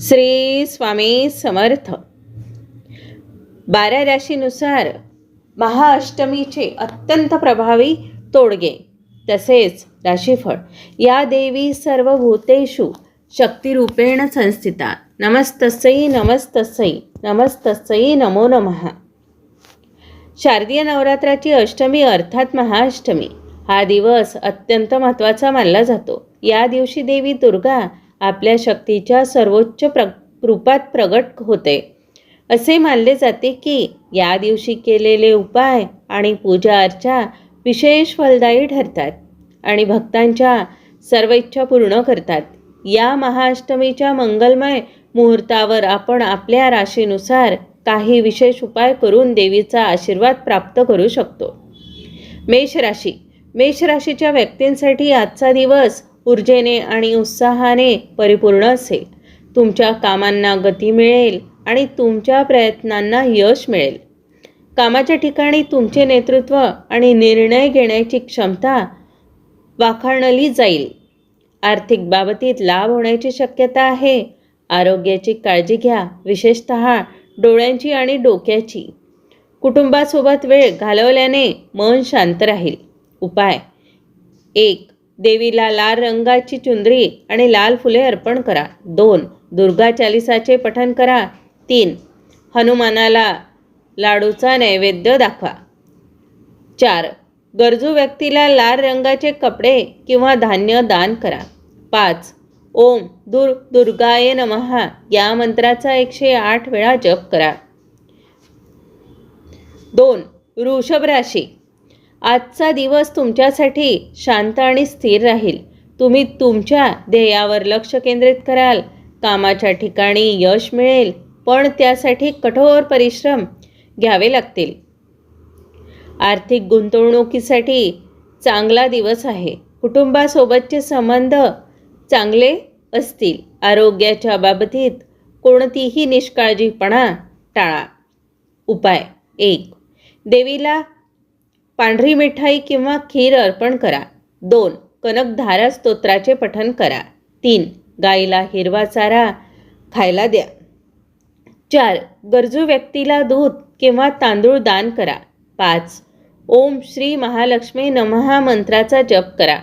श्री स्वामी समर्थ. बारा राशीनुसार महाअष्टमीचे अत्यंत प्रभावी तोडगे तसेच राशीफळ. या देवी सर्व भूतेषु शक्तिरूपेण संस्थिता. नमस्तसई नमस्तसई नमस्तसई नमो नमः. शारदीय नवरात्राची अष्टमी अर्थात महाअष्टमी. हा दिवस अत्यंत महत्त्वाचा मानला जातो. या दिवशी देवी दुर्गा आपल्या शक्तीच्या सर्वोच्च प्र रूपात प्रगट होते. असे मानले जाते की या दिवशी केलेले उपाय आणि पूजा अर्चा विशेष फलदायी ठरतात आणि भक्तांच्या सर्व इच्छा पूर्ण करतात. या महाअष्टमीच्या मंगलमय मुहूर्तावर आपण आपल्या राशीनुसार काही विशेष उपाय करून देवीचा आशीर्वाद प्राप्त करू शकतो. मेष राशी मेष राशीच्या व्यक्तींसाठी आजचा दिवस ऊर्जेने आणि उत्साहाने परिपूर्ण असेल. तुमच्या कामांना गती मिळेल आणि तुमच्या प्रयत्नांना यश मिळेल. कामाच्या ठिकाणी तुमचे नेतृत्व आणि निर्णय घेण्याची क्षमता वाखाणली जाईल. आर्थिक बाबतीत लाभ होण्याची शक्यता आहे. आरोग्याची काळजी घ्या विशेषत डोळ्यांची आणि डोक्याची. कुटुंबासोबत वेळ घालवल्याने मन शांत राहील. उपाय. एक देवीला लाल रंगाची चुंदरी आणि लाल फुले अर्पण करा. दोन दुर्गा चालिसाचे पठण करा. तीन हनुमानाला लाडूचा नैवेद्य दाखवा. चार गरजू व्यक्तीला लाल रंगाचे कपडे किंवा धान्य दान करा. पाच ओम दुर् दुर्गाय नमहा या मंत्राचा एकशे आठ वेळा जप करा. दोन वृषभ राशी. आजचा दिवस तुमच्यासाठी शांत आणि स्थिर राहील. तुम्ही तुमच्या ध्येयावर लक्ष केंद्रित कराल. कामाच्या ठिकाणी यश मिळेल पण त्यासाठी कठोर परिश्रम घ्यावे लागतील. आर्थिक गुंतवणुकीसाठी चांगला दिवस आहे. कुटुंबासोबतचे संबंध चांगले असतील. आरोग्याच्या बाबतीत कोणतीही निष्काळजीपणा टाळा. उपाय एक. देवीला पांढरी मिठाई किंवा खीर अर्पण करा. दोन कनकधारा स्तोत्राचे पठन करा. तीन गाईला हिरवा चारा खायला द्या. चार गरजू व्यक्तीला दूध किंवा तांदूळ दान करा. पाच ओम श्री महालक्ष्मी नमहा मंत्राचा जप करा.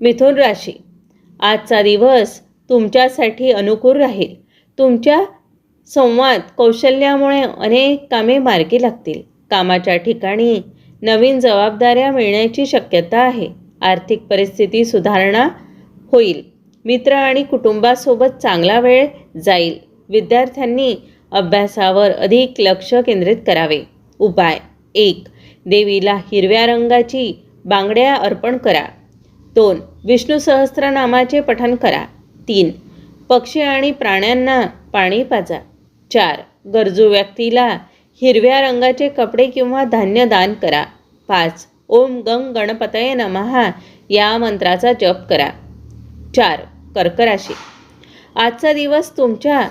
मिथुन राशी. आजचा दिवस तुमच्यासाठी अनुकूल राहील. तुमच्या संवाद कौशल्यामुळे अनेक कामे मार्गी लागतील. कामाच्या ठिकाणी नवीन जबाबदाऱ्या मिळण्याची शक्यता आहे. आर्थिक परिस्थिती सुधारणा होईल. मित्र आणि कुटुंबासोबत चांगला वेळ जाईल. विद्यार्थ्यांनी अभ्यासावर अधिक लक्ष केंद्रित करावे. उपाय. एक. देवीला हिरव्या रंगाची बांगड्या अर्पण करा. दोन. विष्णू सहस्त्रनामाचे पठण करा. तीन. पक्षी आणि प्राण्यांना पाणी पाजा. चार. गरजू व्यक्तीला हिरव्या रंगाचे कपडे किंवा धान्य दान करा. पाच ओम गंग गणपतये नमहा या मंत्राचा जप करा. चार कर्कराशी. आजचा दिवस तुमच्या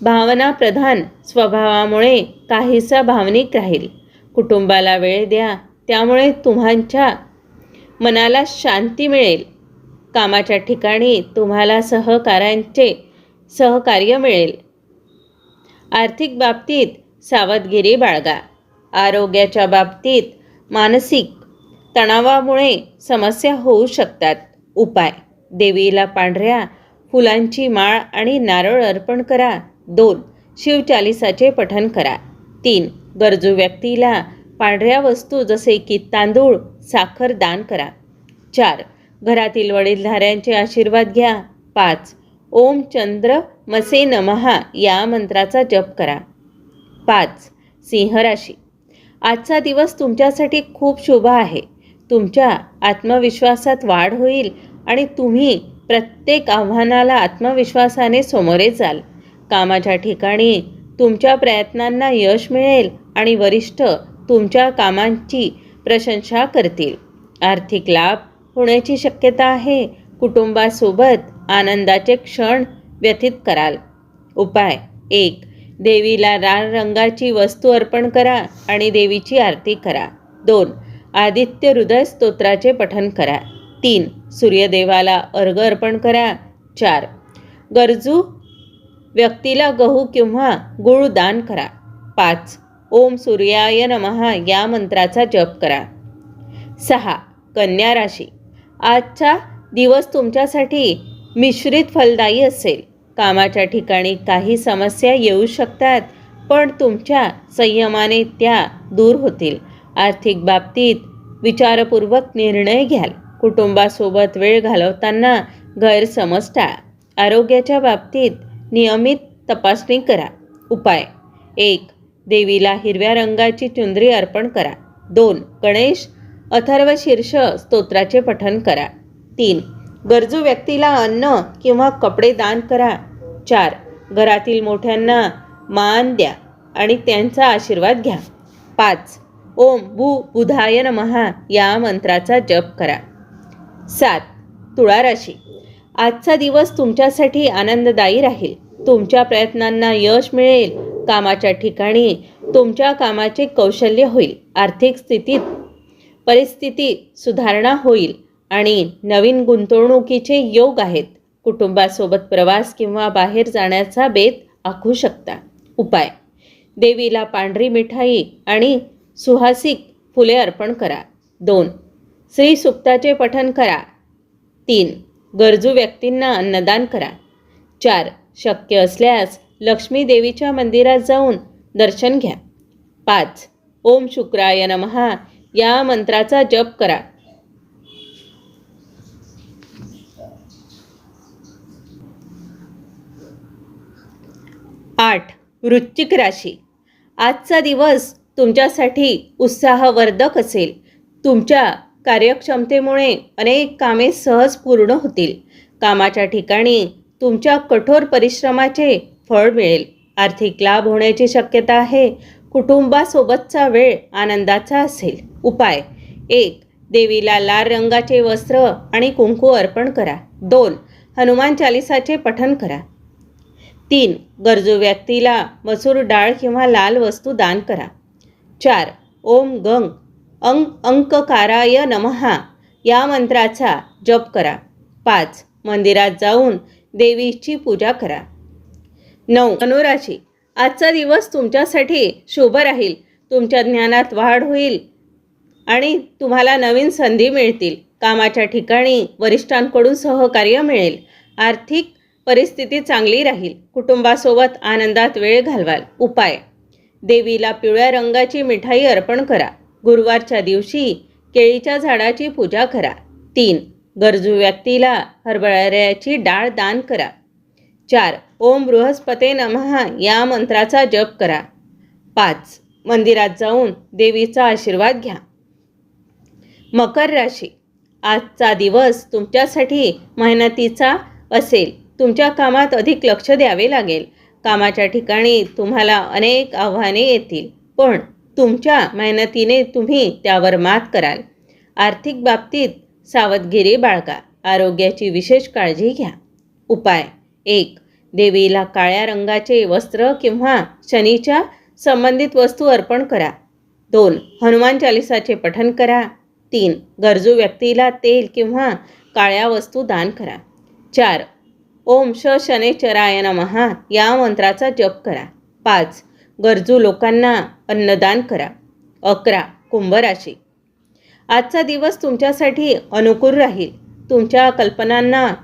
भावनाप्रधान स्वभावामुळे काहीसा भावनिक राहील. कुटुंबाला वेळ द्या त्यामुळे तुम्हाच्या मनाला शांती मिळेल. कामाच्या ठिकाणी तुम्हाला सहकाऱ्यांचे सहकार्य मिळेल. आर्थिक बाबतीत सावधगिरी बाळगा. आरोग्याच्या बाबतीत मानसिक तणावामुळे समस्या होऊ शकतात. उपाय. देवीला पांढऱ्या फुलांची माळ आणि नारळ अर्पण करा. दोन. शिवचालिसाचे पठन करा. तीन. गरजू व्यक्तीला पांढऱ्या वस्तू जसे की तांदूळ साखर दान करा. चार. घरातील वडीलधाऱ्यांचे आशीर्वाद घ्या. पाच. ओम चंद्र मसे नमहा या मंत्राचा जप करा. पाच. सिंह राशी. आजचा दिवस तुमच्यासाठी खूप शुभ आहे. तुमच्या आत्मविश्वासात वाढ होईल आणि तुम्ही प्रत्येक आव्हानाला आत्मविश्वासाने सामोरे जाल. कामाच्या ठिकाणी तुमच्या प्रयत्नांना यश मिळेल आणि वरिष्ठ तुमच्या कामांची प्रशंसा करतील. आर्थिक लाभ होण्याची शक्यता आहे. कुटुंबासोबत आनंदाचे क्षण व्यतीत कराल. उपाय एक. देवीला लाल रंगाची वस्तू अर्पण करा आणि देवीची आरती करा. दोन आदित्य हृदय स्तोत्राचे पठन करा. तीन सूर्यदेवाला अर्घ अर्पण करा. चार गरजू व्यक्तीला गहू किंवा गुळ दान करा. पाच ओम सूर्याय नमः या मंत्राचा जप करा. सहा कन्या राशी. आजचा दिवस तुमच्यासाठी मिश्रित फलदायी असेल. कामाच्या ठिकाणी काही समस्या येऊ शकतात पण तुमच्या संयमाने त्या दूर होतील. आर्थिक बाबतीत विचारपूर्वक निर्णय घ्याल. कुटुंबासोबत वेळ घालवताना गैरसमज टाळा आरोग्याच्या बाबतीत नियमित तपासणी करा. उपाय. एक देवीला हिरव्या रंगाची चुंदरी अर्पण करा. दोन गणेश अथर्व शीर्ष स्तोत्राचे पठन करा. तीन गरजू व्यक्तीला अन्न किंवा कपडे दान करा. चार घरातील मोठ्यांना मान द्या आणि त्यांचा आशीर्वाद घ्या. पाच ओम भू बुधाय महा या मंत्राचा जप करा. सात तुळा राशी आजचा दिवस तुमच्यासाठी आनंददायी राहील. तुमच्या प्रयत्नांना यश मिळेल. कामाच्या ठिकाणी तुमच्या कामाचे कौशल्य होईल. आर्थिक स्थितीत परिस्थितीत सुधारणा होईल आणि नवीन गुंतवणुकीचे योग आहेत. कुटुंबासोबत प्रवास किंवा बाहेर जाण्याचा बेत आखू शकता. उपाय. देवीला पांढरी मिठाई आणि सुहासिक फुले अर्पण करा. दोन. श्री सुक्ताचे पठन करा. तीन. गरजू व्यक्तींना अन्नदान करा. चार. शक्य असल्यास लक्ष्मी देवीच्या मंदिरात जाऊन दर्शन घ्या. पाच. ओम शुक्राय नमहा या मंत्राचा जप करा. आठ वृश्चिक राशी. आजचा दिवस तुमच्यासाठी उत्साहवर्धक असेल. तुमच्या कार्यक्षमतेमुळे अनेक कामे सहज पूर्ण होतील. कामाच्या ठिकाणी तुमच्या कठोर परिश्रमाचे फळ मिळेल. आर्थिक लाभ होण्याची शक्यता आहे. कुटुंबासोबतचा वेळ आनंदाचा असेल. उपाय. एक देवीला लाल रंगाचे वस्त्र आणि कुंकू अर्पण करा. दोन हनुमान चालिसाचे पठन करा. तीन गरजू व्यक्तीला मसूर डाळ किंवा लाल वस्तू दान करा. चार ओम गंग अंग अंककाराय नमहा या मंत्राचा जप करा. पाच मंदिरात जाऊन देवीची पूजा करा. नऊ धनुराशी आजचा दिवस तुमच्यासाठी शुभ राहील. तुमच्या ज्ञानात वाढ होईल आणि तुम्हाला नवीन संधी मिळतील. कामाच्या ठिकाणी वरिष्ठांकडून सहकार्य मिळेल. आर्थिक परिस्थिती चांगली राहील. कुटुंबासोबत आनंदात वेळ घालवाल. उपाय. देवीला पिवळ्या रंगाची मिठाई अर्पण करा. गुरुवारच्या दिवशी केळीच्या झाडाची पूजा करा. तीन. गरजू व्यक्तीला हरभऱ्याची डाळ दान करा. चार. ओम बृहस्पते नमहा या मंत्राचा जप करा. पाच. मंदिरात जाऊन देवीचा आशीर्वाद घ्या. मकर राशी. आजचा दिवस तुमच्यासाठी मेहनतीचा असेल. तुमच्या कामात अधिक लक्ष द्यावे लागेल. कामाच्या ठिकाणी तुम्हाला अनेक आव्हाने येतील. पण तुमच्या मेहनतीने तुम्ही त्यावर मात कराल. आर्थिक बाबतीत सावधगिरी बाळगा. आरोग्याची विशेष काळजी घ्या. उपाय. एक. देवीला काळ्या रंगाचे वस्त्र किंवा शनीच्या संबंधित वस्तू अर्पण करा. दोन. हनुमान चालिसाचे पठन करा. तीन. गरजू व्यक्तीला तेल किंवा काळ्या वस्तू दान करा. चार. ओम श शनेचराय नमहा या मंत्राचा जप करा. पाच. गरजू लोकांना अन्नदान करा. अकरा. कुंभराशी. आजचा दिवस तुमच्यासाठी अनुकूल राहील. तुमच्या कल्पनांना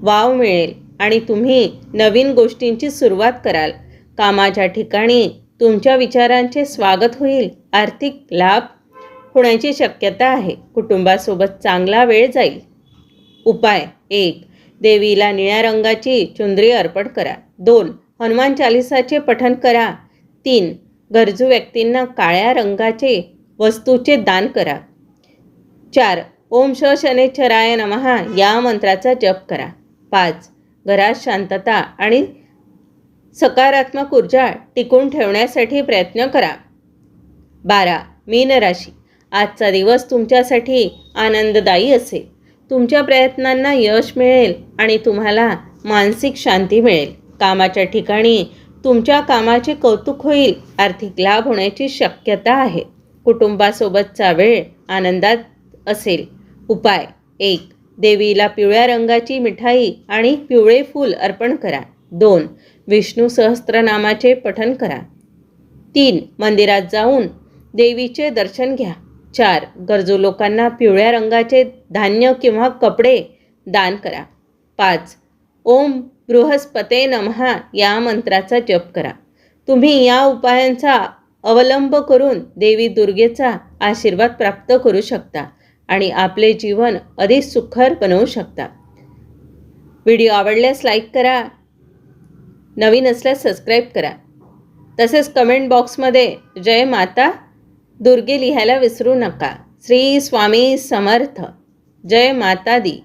वाव मिळेल आणि तुम्ही नवीन गोष्टींची सुरुवात कराल. कामाच्या ठिकाणी तुमच्या विचारांचे स्वागत होईल. आर्थिक लाभ होण्याची शक्यता आहे. कुटुंबासोबत चांगला वेळ जाईल. उपाय एक. देवीला निळ्या रंगाची चुंदरी अर्पण करा. दोन हनुमान चालिसाचे पठन करा. तीन गरजू व्यक्तींना काळ्या रंगाचे वस्तूचे दान करा. चार ओम श शनेश्वराय नमहा या मंत्राचा जप करा. पाच घरात शांतता आणि सकारात्मक ऊर्जा टिकून ठेवण्यासाठी प्रयत्न करा. बारा मीन राशी. आजचा दिवस तुमच्यासाठी आनंददायी असेल. तुमच्या प्रयत्नांना यश मिळेल आणि तुम्हाला मानसिक शांती मिळेल. कामाच्या ठिकाणी तुमच्या कामाचे कौतुक होईल आर्थिक लाभ होण्याची शक्यता आहे. कुटुंबासोबतचा वेळ आनंदात असेल. उपाय एक देवीला पिवळ्या रंगाची मिठाई आणि पिवळे फूल अर्पण करा. दोन विष्णू सहस्त्रनामाचे पठन करा. तीन मंदिरात जाऊन देवीचे दर्शन घ्या. चार गरजू लोकांना पिवळ्या रंगाचे धान्य किंवा कपडे दान करा. पाच ओम बृहस्पते नमहा या मंत्राचा जप करा. तुम्ही या उपायांचा अवलंब करून देवी दुर्गेचा आशीर्वाद प्राप्त करू शकता आणि आपले जीवन अधिक सुखर बनवू शकता. व्हिडिओ आवडल्यास लाईक करा नवीन असल्यास सबस्क्राईब करा. तसेच कमेंट बॉक्समध्ये जय माता दुर्गे लिहायला विसरू नका. श्री स्वामी समर्थ. जय माता दी